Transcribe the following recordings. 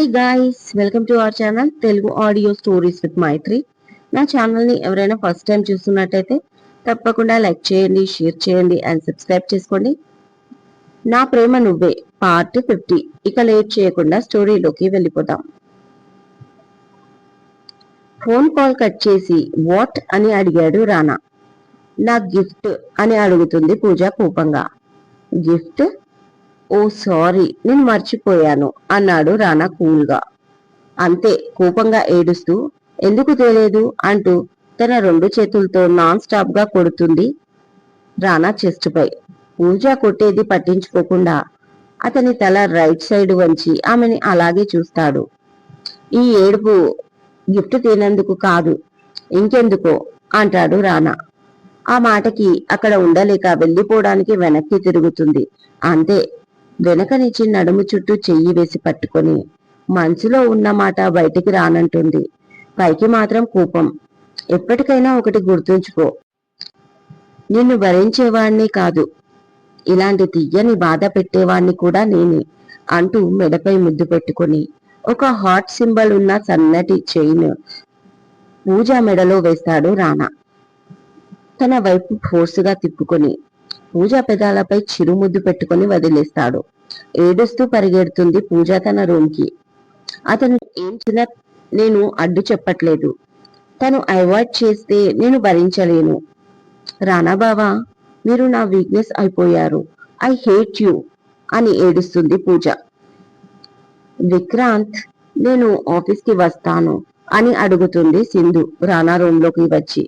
Hi guys welcome to our channel Telugu audio stories with Maithri నా ఛానల్ని ఎవరైనా first time చూస్తున్నట్టయితే తప్పకుండా లైక్ చేయండి షేర్ చేయండి అండ్ సబ్స్క్రైబ్ చేసుకోండి. నా ప్రేమ నువ్వే పార్ట్ ఫిఫ్టీ ఇక లేట్ చేయకుండా స్టోరీలోకి వెళ్ళిపోతాం ఫోన్ కాల్ కట్ చేసి వాట్ అని అడిగాడు రానా. నా గిఫ్ట్ అని అడుగుతుంది పూజ కోపంగా. గిఫ్ట్ ఓ సారీ నేను మర్చిపోయాను అన్నాడు రానా కూల్గా. అంతే కోపంగా ఏడుస్తూ ఎందుకు తెలియదు అంటూ తన రెండు చేతులతో నాన్ స్టాప్గా కొడుతుంది రానా చెస్ట్పై. పూజ కొట్టేది పట్టించుకోకుండా అతని తల రైట్ సైడ్ వంచి ఆమెని అలాగే చూస్తాడు. ఈ ఏడుపు గిఫ్ట్ తినేందుకు కాదు ఇంకెందుకో అంటాడు రానా. ఆ మాటకి అక్కడ ఉండలేక వెళ్ళిపోవడానికి వెనక్కి తిరుగుతుంది. అంతే వెనక నుంచి నడుము చుట్టూ చెయ్యి వేసి పట్టుకొని మనసులో ఉన్న మాట బయటికి రానంటుంది. పైకి మాత్రం కోపం. ఎప్పటికైనా ఒకటి గుర్తుంచుకో. నిన్ను భరించేవాణ్ణి కాదు. ఇలాంటి తీయని బాధ పెట్టేవాణ్ణి కూడా నేనే అంటూ మెడపై ముద్దు పెట్టుకొని ఒక హాట్ సింబల్ ఉన్న సన్నటి చైన్ పూజ మెడలో వేస్తాడు రానా. తన వైపు ఫోర్సుగా తిప్పుకొని పూజ పెదాలపై చిరుముద్దు పెట్టుకుని వదిలేస్తాడు. ఏడుస్తూ పరిగెడుతుంది పూజ తన రూమ్కి అతను ఏం చిన్న నేను అడ్డు చెప్పట్లేదు. తను అవాయిడ్ చేస్తే నేను భరించలేను. రానా బావా మీరు నా వీక్నెస్ అయిపోయారు. ఐ హేట్ యు అని ఏడుస్తుంది పూజ. విక్రాంత్ నేను ఆఫీస్కి వస్తాను అని అడుగుతుంది సింధు రానా రూమ్లోకి వచ్చి.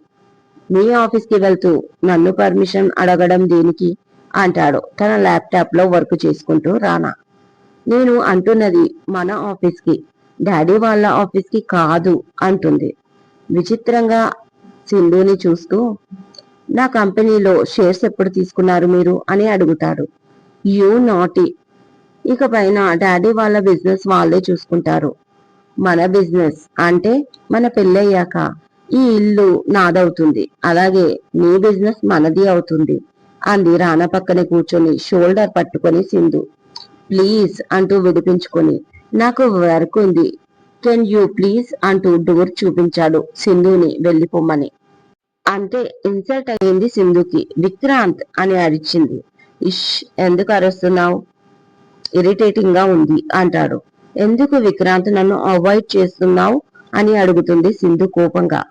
మీ ఆఫీస్కి వెళ్తూ నన్ను పర్మిషన్ అడగడం దేనికి? అంటాడు. తన ల్యాప్టాప్లో వర్క్ చేసుకుంటూ రానా. నేను అంటున్నది మన ఆఫీస్కి డాడీ వాళ్ళ ఆఫీస్కి కాదు అంటుంది. విచిత్రంగా సింధుని చూస్తూ నా కంపెనీలో షేర్స్ ఎప్పుడు తీసుకున్నారు మీరు? అని అడుగుతాడు. You naughty. ఇక పైన డాడీ వాళ్ళ బిజినెస్ వాళ్ళే చూసుకుంటారు. మన బిజినెస్ అంటే మన పెళ్ళయ్యాక ఈ ఇల్లు నాదవుతుంది. అలాగే నీ బిజినెస్ మనది అవుతుంది. అంది రానా పక్కనే కూర్చొని షోల్డర్ పట్టుకొని సింధు. ప్లీజ్ అంటూ విడిపించుకొని. నాకు వర్క్ ఉంది. కెన్ యూ ప్లీజ్ అంటూ డోర్ చూపించాడు సింధుని వెళ్ళిపోమ్మని. అంటే ఇన్సల్ట్ అయింది సింధుకి. విక్రాంత్ అని అరిచింది. ఇష్ ఎందుకు అరుస్తున్నావు? ఇరిటేటింగ్గా ఉంది అంటాడు. ఎందుకు విక్రాంత్ నన్ను అవాయిడ్ చేస్తున్నావు? అని అడుగుతుంది సింధు కోపంగా.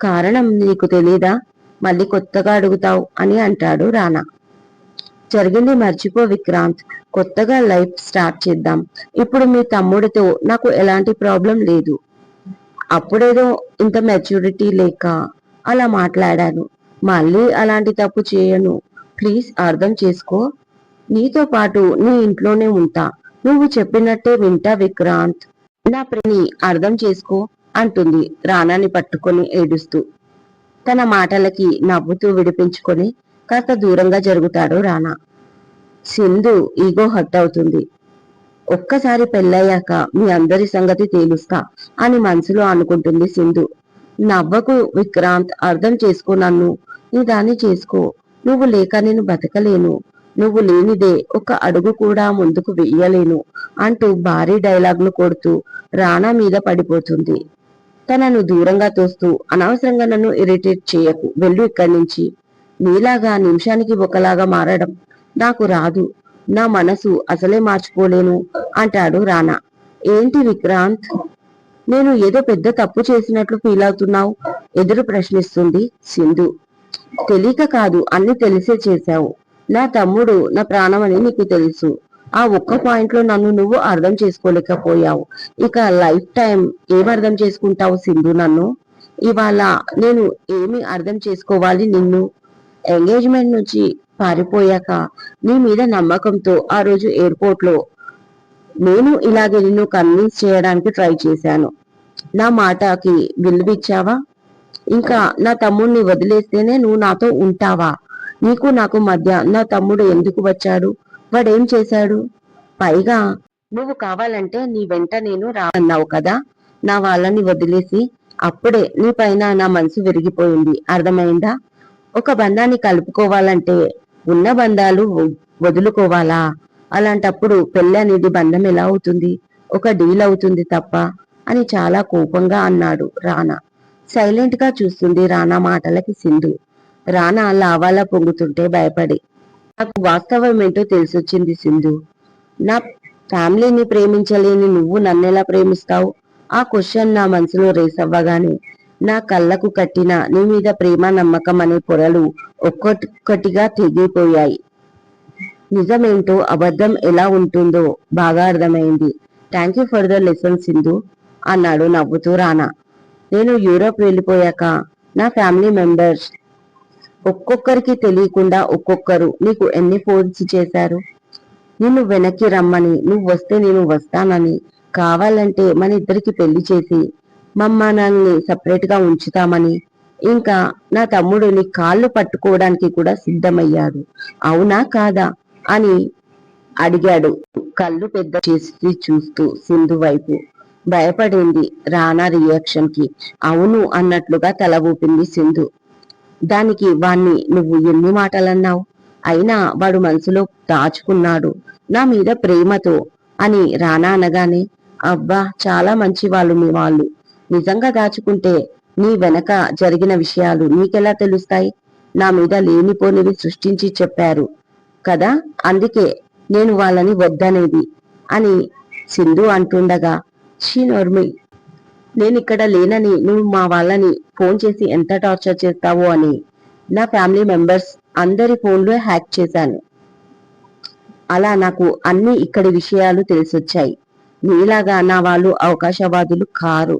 కారణం నీకు తెలీదా? మళ్ళీ కొత్తగా అడుగుతావు అని అంటాడు రానా. జరిగింది మర్చిపో విక్రాంత్. కొత్తగా లైఫ్ స్టార్ట్ చేద్దాం. ఇప్పుడు మీ తమ్ముడితో నాకు ఎలాంటి ప్రాబ్లం లేదు. అప్పుడేదో ఇంత మెచ్యూరిటీ లేక అలా మాట్లాడాను. మళ్ళీ అలాంటి తప్పు చేయను. ప్లీజ్ అర్థం చేసుకో. నీతో పాటు నీ ఇంట్లోనే ఉంటా. నువ్వు చెప్పినట్టే వింటా విక్రాంత్. నా ప్రేమి అర్థం చేసుకో అంటుంది రానాని పట్టుకొని ఏడుస్తూ. తన మాటలకి నవ్వుతూ విడిపించుకొని కాస్త దూరంగా జరుగుతాడు రానా. సింధు ఈగో హట్ అవుతుంది. ఒక్కసారి పెళ్ళయ్యాక మీ అందరి సంగతి తేలుస్తా అని మనసులో అనుకుంటుంది సింధు. నవ్వకు విక్రాంత్ అర్థం చేసుకో నన్ను. నీ దాన్ని చేసుకో. నువ్వు లేక నేను బతకలేను. నువ్వు లేనిదే ఒక అడుగు కూడా ముందుకు వెయ్యలేను అంటూ భారీ డైలాగులు కొడుతూ రానా మీద పడిపోతుంది. తనను దూరంగా తోస్తూ అనవసరంగా నన్ను ఇరిటేట్ చేయకు. వెళ్ళు ఇక్కడి నుంచి. నీలాగా నిమిషానికి ఒకలాగా మారడం నాకు రాదు. నా మనసు అసలే మార్చుకోలేను అంటాడు రానా. ఏంటి విక్రాంత్? నేను ఏదో పెద్ద తప్పు చేసినట్లు ఫీల్ అవుతున్నావు? ఎదురు ప్రశ్నిస్తుంది సింధు. తెలియక కాదు అన్ని తెలిసే చేశావు. నా తమ్ముడు నా ప్రాణమని నీకు తెలుసు. ఆ ఒక్క పాయింట్లో నన్ను నువ్వు అర్థం చేసుకోలేకపోయావు. ఇక లైఫ్ టైం ఏం అర్థం చేసుకుంటావు సింధు నన్ను? ఇవాళ నేను ఏమి అర్థం చేసుకోవాలి నిన్ను? ఎంగేజ్మెంట్ నుంచి పారిపోయాక నీ మీద నమ్మకంతో ఆ రోజు ఎయిర్పోర్ట్లో నేను ఇలాగే నిన్ను కన్విన్స్ చేయడానికి ట్రై చేశాను. నా మాటకి విలువిచ్చావా? ఇంకా నా తమ్ముడిని వదిలేస్తేనే నువ్వు నాతో ఉంటావా? నీకు నాకు మధ్య నా తమ్ముడు ఎందుకు వచ్చాడు? వాడేం చేశాడు? పైగా నువ్వు కావాలంటే నీ వెంట నేను రావన్నావు కదా నా వాళ్ళని వదిలేసి అప్పుడే నీ పైన నా మనసు విరిగిపోయింది. అర్థమైందా? ఒక బంధాన్ని కలుపుకోవాలంటే ఉన్న బంధాలు వదులుకోవాలా? అలాంటప్పుడు పెళ్ళి అనేది బంధం ఎలా అవుతుంది? ఒక డీల్ అవుతుంది తప్ప అని చాలా కోపంగా అన్నాడు రానా. సైలెంట్గా చూస్తుంది రానా మాటలకి సింధు. రానా లావాలా పొంగుతుంటే భయపడి. నాకు వాస్తవం ఏంటో తెలిసొచ్చింది సింధు. నా ఫ్యామిలీని ప్రేమించలేని నువ్వు నన్నెలా ప్రేమిస్తావు? ఆ క్వశ్చన్ నా మనసులో రేస్ అవ్వగానే నా కళ్ళకు కట్టిన నీ మీద ప్రేమ నమ్మకం అనే పొరలు ఒక్కొక్కటిగా తెగిపోయాయి. నిజమేంటో అబద్ధం ఎలా ఉంటుందో బాగా అర్థమైంది. Thank you for the lesson Sindhu అన్నాడు నవ్వుతూ రానా. నేను యూరోప్ వెళ్ళిపోయాక నా ఫ్యామిలీ మెంబర్స్ ఒక్కొక్కరికి తెలియకుండా ఒక్కొక్కరు నీకు ఎన్ని ఫోన్స్ చేశారు? నిన్ను వెనక్కి రమ్మని నువ్వు వస్తే నేను వస్తానని కావాలంటే మన ఇద్దరికి పెళ్ళి చేసి మమ్మానాన్ని సపరేట్గా ఉంచుతామని. ఇంకా నా తమ్ముడిని కాళ్ళు పట్టుకోవడానికి కూడా సిద్ధమయ్యాడు. అవునా కాదా అని అడిగాడు. కళ్ళు పెద్ద చేసి చూస్తూ సింధు వైపు. భయపడింది రానా రియాక్షన్కి అవును అన్నట్లుగా తల ఊపింది సింధు. దానికి వాణ్ణి నువ్వు ఎన్ని మాటలన్నావు? అయినా వాడు మనసులో దాచుకున్నాడు. నా మీద ప్రేమతో అని రానా అనగానే అబ్బా చాలా మంచి వాళ్ళు మీ వాళ్ళు. నిజంగా దాచుకుంటే నీ వెనక జరిగిన విషయాలు నీకెలా తెలుస్తాయి? నా మీద లేనిపోనివి సృష్టించి చెప్పారు. కదా అందుకే నేను వాళ్ళని వద్దనేది అని సింధు అంటుండగా షీ నోర్మి నేను ఇక్కడ లేనని నువ్వు మా వాళ్ళని ఫోన్ చేసి ఎంత టార్చర్ చేస్తావో అని నా ఫ్యామిలీ మెంబర్స్ అందరి ఫోన్లు హ్యాక్ చేశాను. అలా నాకు అన్ని ఇక్కడి విషయాలు తెలిసొచ్చాయి. నీలాగా నా వాళ్ళు అవకాశవాదులు కారు.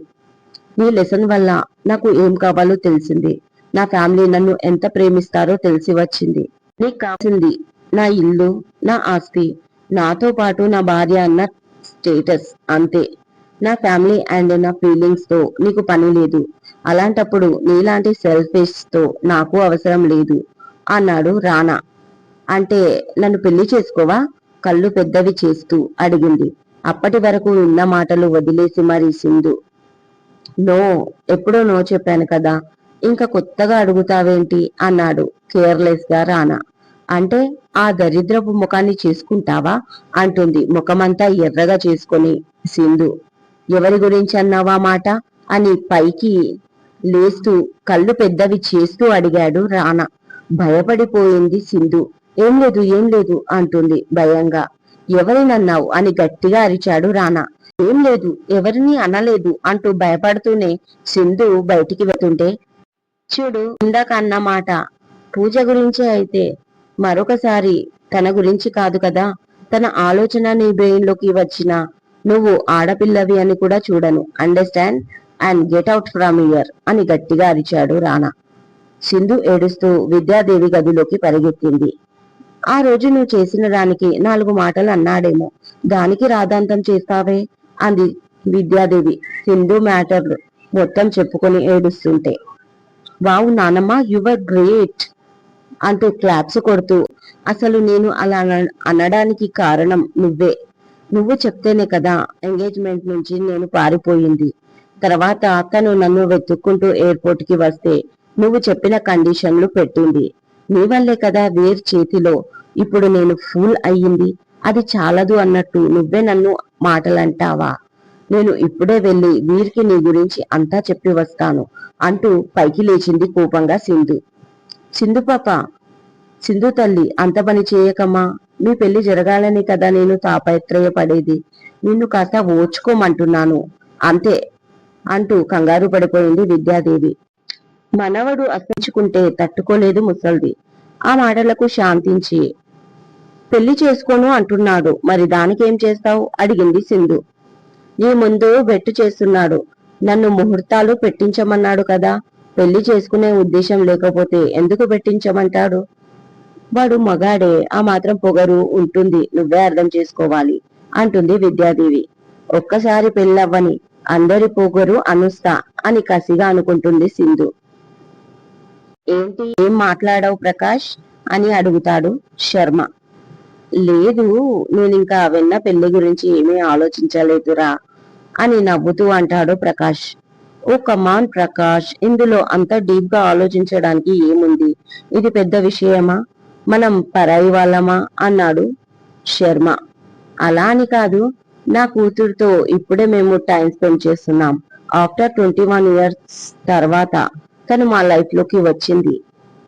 నీ లెసన్ వల్ల నాకు ఏం కావాలో తెలిసింది. నా ఫ్యామిలీ నన్ను ఎంత ప్రేమిస్తారో తెలిసి వచ్చింది. నీకు కావాల్సింది నా ఇల్లు నా ఆస్తి నాతో పాటు నా భార్య అన్న స్టేటస్ అంతే. నా ఫ్యామిలీ అండ్ నా ఫీలింగ్స్తో నీకు పని లేదు. అలాంటప్పుడు నీలాంటి సెల్ఫిష్తో నాకు అవసరం లేదు అన్నాడు రానా. అంటే నన్ను పెళ్ళి చేసుకోవా? కళ్ళు పెద్దవి చేస్తూ అడిగింది. అప్పటి వరకు ఉన్న మాటలు వదిలేసి మరి సింధు. నో ఎప్పుడో నో చెప్పాను కదా ఇంకా కొత్తగా అడుగుతావేంటి? అన్నాడు కేర్లెస్గా రానా. అంటే ఆ దరిద్రపు ముఖాన్ని చేసుకుంటావా? అంటుంది ముఖమంతా ఎర్రగా చేసుకొని సింధు. ఎవరి గురించి అన్నావా మాట? అని పైకి లేస్తూ కళ్ళు పెద్దవి చేస్తూ అడిగాడు రానా. భయపడిపోయింది సింధు. ఏం లేదు ఏం లేదు అంటుంది భయంగా. ఎవరినన్నావు అని గట్టిగా అరిచాడు రానా. ఏం లేదు ఎవరిని అనలేదు అంటూ భయపడుతూనే సింధు బయటికి వెళ్తుంటే చూడు ఇందాక అన్నమాట పూజ గురించి అయితే మరొకసారి తన గురించి కాదు కదా. తన ఆలోచన నీ బ్రెయిన్లోకి వచ్చిన నువ్వు ఆడపిల్లవి అని కూడా చూడను. Understand and get out from here అని గట్టిగా అరిచాడు రానా సింధు ఏడుస్తూ విద్యాదేవి గదిలోకి పరిగెత్తింది. ఆ రోజు నువ్వు చేసిన దానికి నాలుగు మాటలు అన్నాడేమో. దానికి రాధాంతం చేస్తావే? అంది విద్యాదేవి. సింధు మ్యాటర్ మొత్తం చెప్పుకొని ఏడుస్తుంటే. వావు నానమ్మ యువర్ గ్రేట్ అంటూ క్లాప్స్ కొడుతూ అసలు నేను అలా అన- అనడానికి కారణం నువ్వే. నువ్వు చెప్తేనే కదా ఎంగేజ్మెంట్ నుంచి నేను పారిపోయింది. తర్వాత తను నన్ను వెతుక్కుంటూ ఎయిర్పోర్ట్కి వస్తే నువ్వు చెప్పిన కండిషన్లు పెట్టింది. నీ వల్లే కదా వేర్ చేతిలో ఇప్పుడు నేను ఫూల్ అయ్యింది. అది చాలదు అన్నట్టు నువ్వే నన్ను మాటలంటావా? నేను ఇప్పుడే వెళ్ళి వీరికి నీ గురించి అంతా చెప్పి వస్తాను అంటూ పైకి లేచింది కోపంగా సింధు. సింధు పాప సింధు తల్లి అంత పని చేయకమ్మా. మీ పెళ్ళి జరగాలని కదా నేను తాపత్రయపడేది. నిన్ను కాస్త ఓచుకోమంటున్నాను. అంతే అంటూ కంగారు పడిపోయింది విద్యాదేవి. మనవడు అసహించుకుంటే తట్టుకోలేదు ముసల్ది. ఆ మాటలకు శాంతించి పెళ్ళి చేసుకోను అంటున్నాడు. మరి దానికేం చేస్తావు? అడిగింది సింధు. నీ ముందు బెట్టు చేస్తున్నాడు. నన్ను ముహూర్తాలు పెట్టించమన్నాడు కదా. పెళ్ళి చేసుకునే ఉద్దేశం లేకపోతే ఎందుకు పెట్టించమంటాడు? వాడు మగాడే ఆ మాత్రం పొగరు ఉంటుంది నువ్వే అర్థం చేసుకోవాలి అంటుంది విద్యాదేవి. ఒక్కసారి పెళ్ళవ్వని అందరి పొగరు అనుస్తా అని కసిగా అనుకుంటుంది సింధు. ఏంటి ఏం మాట్లాడావు ప్రకాష్? అని అడుగుతాడు శర్మ. లేదు నేనింకా ఇంకా వెన్న పెళ్ళి గురించి ఏమీ ఆలోచించలేదురా అని నవ్వుతూ అంటాడు ప్రకాష్. ఓ కమాన్ ప్రకాష్ ఇందులో అంత డీప్గా ఆలోచించడానికి ఏముంది? ఇది పెద్ద విషయమా? మనం పరాయి వాళ్ళమా? అన్నాడు శర్మ. అలా అని కాదు నా కూతురుతో ఇప్పుడే మేము టైం స్పెండ్ చేస్తున్నాం. ఆఫ్టర్ ట్వంటీ వన్ ఇయర్స్ తర్వాత తను మా లైఫ్లోకి వచ్చింది.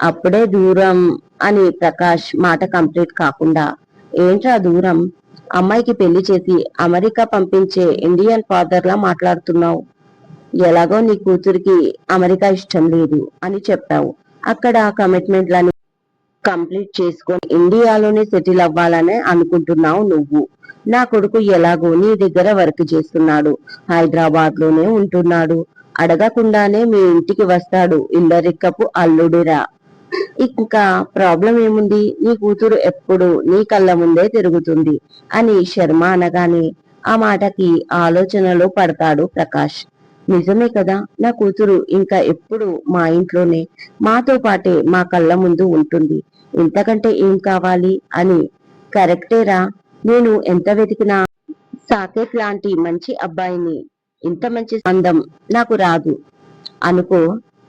అప్పుడే దూరం అని ప్రకాష్ మాట కంప్లీట్ కాకుండా ఏంట్రా దూరం? అమ్మాయికి పెళ్ళి చేసి అమెరికా పంపించే ఇండియన్ ఫాదర్ లా మాట్లాడుతున్నావు. ఎలాగో నీ కూతురికి అమెరికా ఇష్టం లేదు అని చెప్పావు. అక్కడ కమిట్మెంట్లని కంప్లీట్ చేసుకొని ఇండియాలోనే సెటిల్ అవ్వాలనే అనుకుంటున్నావు నువ్వు. నా కొడుకు ఎలాగో నీ దగ్గర వర్క్ చేస్తున్నాడు. హైదరాబాద్లోనే ఉంటున్నాడు. అడగకుండానే మీ ఇంటికి వస్తాడు. ఇల్లరిక్కపు అల్లుడిరా. ఇంకా ప్రాబ్లం ఏముంది? నీ కూతురు ఎప్పుడు నీ కళ్ళ ముందే తిరుగుతుంది అని శర్మ అనగానే ఆ మాటకి ఆలోచనలో పడతాడు ప్రకాష్. నిజమే కదా? నా కూతురు ఇంకా ఎప్పుడు మా ఇంట్లోనే. మాతో పాటే మా కళ్ళ ముందు ఉంటుంది. ఇంతకంటే ఏం కావాలి అని కరెక్టేరా నేను ఎంత వెతికినా సాకేత్ లాంటి మంచి అబ్బాయిని. ఇంత మంచి అందం నాకు రాదు. అనుకో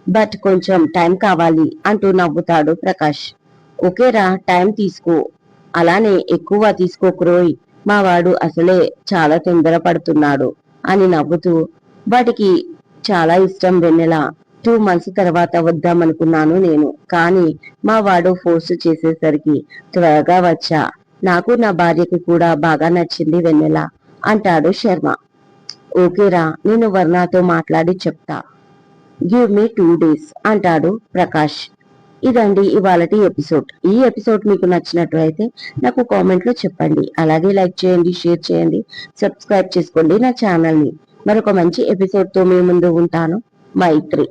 బట్ కొంచెం టైం కావాలి అంటూ నవ్వుతాడు ప్రకాష్. ఓకేరా టైం తీసుకో. అలానే ఎక్కువ తీసుకోకురోయ్ మా వాడు అసలే చాలా తొందరపడుతున్నాడు అని నవ్వుతూ వాటికి చాలా ఇష్టం వెన్నెల. టూ మంత్స్ తర్వాత వద్దామనుకున్నాను నేను. కానీ మా వాడు ఫోర్స్ చేసేసరికి త్వరగా వచ్చా. నాకు నా భార్యకి కూడా బాగా నచ్చింది వెన్నెల అంటాడు శర్మ. ఓకేరా నేను వర్ణతో మాట్లాడి చెప్తా. గివ్ మీ టూ డేస్ అంటాడు ప్రకాష్. ఇదండి ఇవాళటి ఎపిసోడ్. ఈ ఎపిసోడ్ మీకు నచ్చినట్లయితే నాకు కామెంట్లో చెప్పండి. అలాగే లైక్ చేయండి షేర్ చేయండి సబ్స్క్రైబ్ చేసుకోండి నా ఛానల్ని. మరొక మంచి ఎపిసోడ్తో మీ ముందు ఉంటాను. మైత్రి.